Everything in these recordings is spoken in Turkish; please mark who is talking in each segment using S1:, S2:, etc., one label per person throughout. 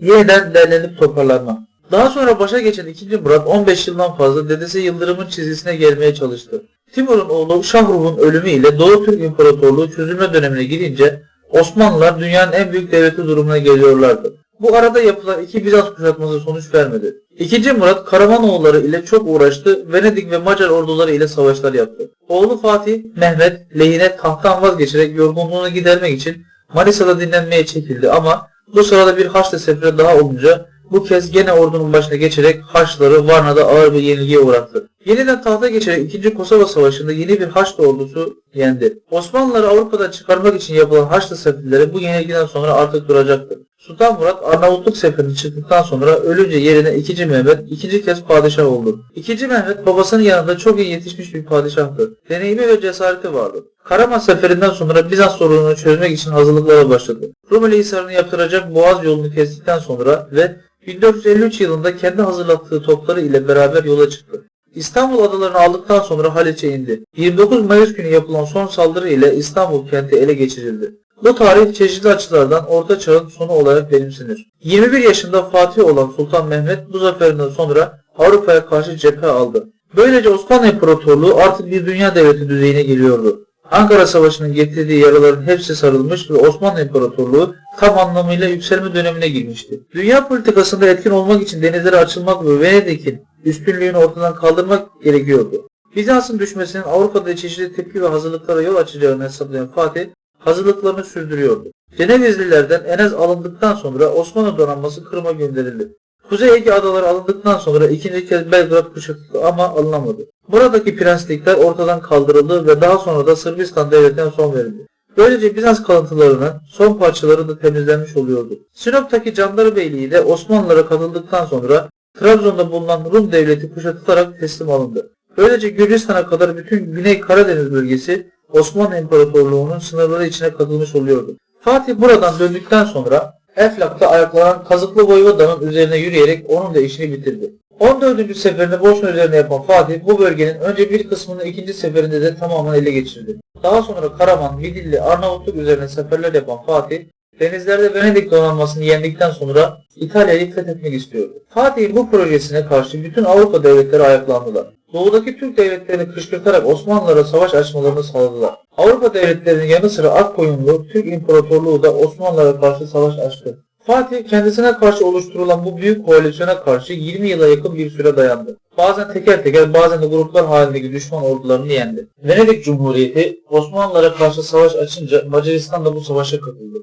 S1: yeniden derlenip toparlanma. Daha sonra başa geçen 2. Murat 15 yıldan fazla dedesi Yıldırım'ın çizgisine gelmeye çalıştı. Timur'un oğlu Şahruh'un ölümüyle Doğu Türk İmparatorluğu çözülme dönemine girince Osmanlılar dünyanın en büyük devleti durumuna geliyorlardı. Bu arada yapılan iki Bizans kuşatması sonuç vermedi. İkinci Murat Karamanoğulları ile çok uğraştı, Venedik ve Macar orduları ile savaşlar yaptı. Oğlu Fatih, Mehmet lehine tahttan vazgeçerek yorgunluğunu gidermek için Manisa'da dinlenmeye çekildi ama bu sırada bir Haçlı seferi daha olunca bu kez gene ordunun başına geçerek Haçlıları Varna'da ağır bir yenilgiye uğrattı. Yeniden tahta geçerek 2. Kosova Savaşı'nda yeni bir Haçlı ordusu yendi. Osmanlıları Avrupa'dan çıkarmak için yapılan Haçlı seferleri bu yenilgiden sonra artık duracaktı. Sultan Murat Arnavutluk seferini çıktıktan sonra ölünce yerine 2. Mehmet ikinci kez padişah oldu. 2. Mehmet babasının yanında çok iyi yetişmiş bir padişahtı. Deneyimi ve cesareti vardı. Karaman seferinden sonra Bizans sorununu çözmek için hazırlıklara başladı. Rumeli Hisarı'nı yaptıracak Boğaz yolunu kestikten sonra ve 1453 yılında kendi hazırlattığı topları ile beraber yola çıktı. İstanbul adalarını aldıktan sonra Haliç'e indi. 29 Mayıs günü yapılan son saldırı ile İstanbul kenti ele geçirildi. Bu tarih çeşitli açılardan Orta Çağ'ın sonu olarak benimsenir. 21 yaşında Fatih olan Sultan Mehmet bu zaferinden sonra Avrupa'ya karşı cephe aldı. Böylece Osmanlı İmparatorluğu artık bir dünya devleti düzeyine geliyordu. Ankara Savaşı'nın getirdiği yaraların hepsi sarılmış ve Osmanlı İmparatorluğu tam anlamıyla yükselme dönemine girmişti. Dünya politikasında etkin olmak için denizlere açılmak ve Venedik'in üstünlüğünü ortadan kaldırmak gerekiyordu. Bizans'ın düşmesinin Avrupa'da çeşitli tepki ve hazırlıklara yol açacağını hesaplayan Fatih hazırlıklarını sürdürüyordu. Cenevizlilerden Enes alındıktan sonra Osmanlı donanması Kırım'a gönderildi. Kuzey Ege adaları alındıktan sonra ikinci kez Belgrad kuşatıldı ama alınamadı. Buradaki prenslikler ortadan kaldırıldı ve daha sonra da Sırbistan devletine son verildi. Böylece Bizans kalıntılarının son parçaları da temizlenmiş oluyordu. Sinop'taki Candarı Beyliği de Osmanlılara katıldıktan sonra Trabzon'da bulunan Rum devleti kuşatılarak teslim alındı. Böylece Gürcistan'a kadar bütün Güney Karadeniz bölgesi Osmanlı İmparatorluğu'nun sınırları içine katılmış oluyordu. Fatih buradan döndükten sonra Eflak'ta ayaklanan Kazıklı Voyvoda'nın üzerine yürüyerek onun da işini bitirdi. 14. seferinde Bosna üzerine yapan Fatih bu bölgenin önce bir kısmını ikinci seferinde de tamamen ele geçirdi. Daha sonra Karaman, Midilli, Arnavutluk üzerine seferler yapan Fatih denizlerde Venedik donanmasını yendikten sonra İtalya'yı fethetmek istiyordu. Fatih'in bu projesine karşı bütün Avrupa devletleri ayaklandılar. Doğudaki Türk devletlerini kışkırtarak Osmanlılara savaş açmalarını sağladılar. Avrupa devletlerinin yanı sıra Akkoyunlu Türk İmparatorluğu da Osmanlılara karşı savaş açtı. Fatih kendisine karşı oluşturulan bu büyük koalisyona karşı 20 yıla yakın bir süre dayandı. Bazen teker teker bazen de gruplar halindeki düşman ordularını yendi. Venedik Cumhuriyeti Osmanlılara karşı savaş açınca Macaristan da bu savaşa katıldı.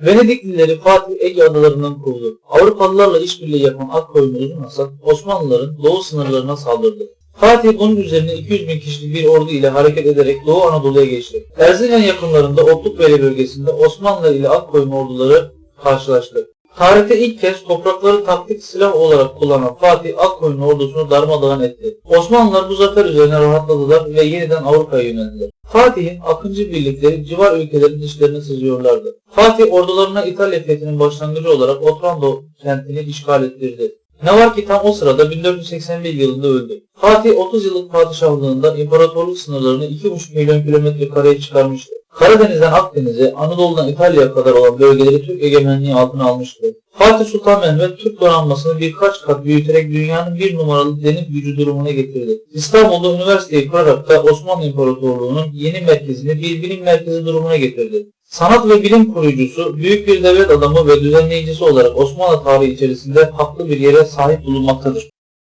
S1: Venediklileri Fatih Ege adalarından kovdu. Avrupalılarla işbirliği yapan Akkoyunlu Uzun Hasan Osmanlıların doğu sınırlarına saldırdı. Fatih bunun üzerine 200 bin kişilik bir ordu ile hareket ederek Doğu Anadolu'ya geçti. Erzincan yakınlarında Otlukbeyli bölgesinde Osmanlı ile Akkoyun orduları karşılaştı. Tarihte ilk kez toprakları taktik silah olarak kullanan Fatih Akkoyun ordusunu darmadağın etti. Osmanlılar bu zafer üzerine rahatladılar ve yeniden Avrupa'ya yöneldiler. Fatih'in Akıncı birlikleri civar ülkelerin içlerine sızıyorlardı. Fatih ordularına İtalya fethinin başlangıcı olarak Otranto kentini işgal ettirdi. Ne var ki tam o sırada 1481 yılında öldü. Fatih 30 yıllık padişahlığında imparatorluk sınırlarını 2,5 milyon kilometre kareye çıkarmıştı. Karadeniz'den Akdeniz'e, Anadolu'dan İtalya'ya kadar olan bölgeleri Türk egemenliği altına almıştı. Fatih Sultan Mehmet Türk donanmasını birkaç kat büyüterek dünyanın bir numaralı deniz gücü durumuna getirdi. İstanbul'da üniversiteyi kurarak da Osmanlı İmparatorluğu'nun yeni merkezini bir bilim merkezi durumuna getirdi. Sanat ve bilim koruyucusu, büyük bir devlet adamı ve düzenleyicisi olarak Osmanlı tarihi içerisinde haklı bir yere sahip bulunmaktadır.